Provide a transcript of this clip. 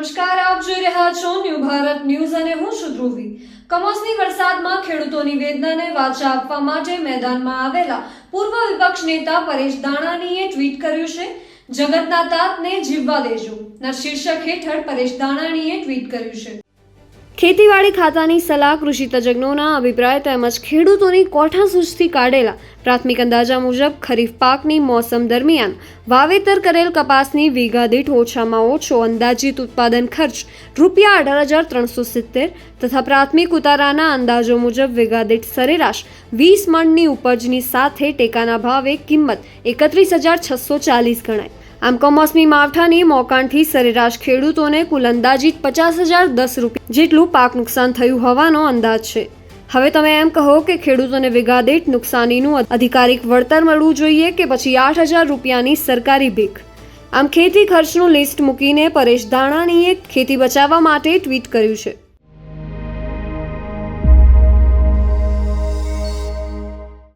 નમસ્કાર, આપ જોઈ રહ્યા છો ન્યૂ ભારત ન્યૂઝ અને હું છું ધ્રુવી. કમોસમી વરસાદમાં ખેડૂતોની વેદનાને વાચા આપવા માટે મેદાનમાં આવેલા પૂર્વ વિપક્ષ નેતા પરેશ દાણાનીએ ટ્વીટ કર્યું છે, જગતના તાતને જીવવા દેજો. ના શીર્ષક હેઠળ પરેશ દાણાનીએ ટ્વીટ કર્યું છે. ખેતીવાડી ખાતાની સલાહ કૃષિ તજજ્ઞોના અભિપ્રાય તેમજ ખેડૂતોની કોઠાસૂઝથી કાઢેલા પ્રાથમિક અંદાજા મુજબ ખરીફ પાકની મોસમ દરમિયાન વાવેતર કરેલ કપાસની વીઘા દીઠ ઓછામાં ઓછો અંદાજિત ઉત્પાદન ખર્ચ રૂપિયા અઢાર હજાર ત્રણસો સિત્તેર તથા પ્રાથમિક ઉતારાના અંદાજો મુજબ વીઘા દીઠ સરેરાશ વીસ મણની ઉપજની સાથે ટેકાના ભાવે કિંમત એકત્રીસ હજાર છસો ચાલીસ ગણાય. આમ કમોસમી માવઠાની મોકાણથી સરેરાશ ખેડૂતોને કુલ અંદાજિત પચાસ હજાર દસ રૂપિયા જેટલું પાક નુકસાન થયું હોવાનો અંદાજ છે. હવે તમે એમ કહો કે ખેડૂતોને વિઘા દીઠ નુકસાનીનું અધિકારિક વળતર મળવું જોઈએ કે પછી આઠ હજાર રૂપિયાની સરકારી ભીખ? આમ ખેતી ખર્ચનું લિસ્ટ મૂકીને પરેશ ધાણાણીએ ખેતી બચાવવા માટે ટ્વીટ કર્યું છે.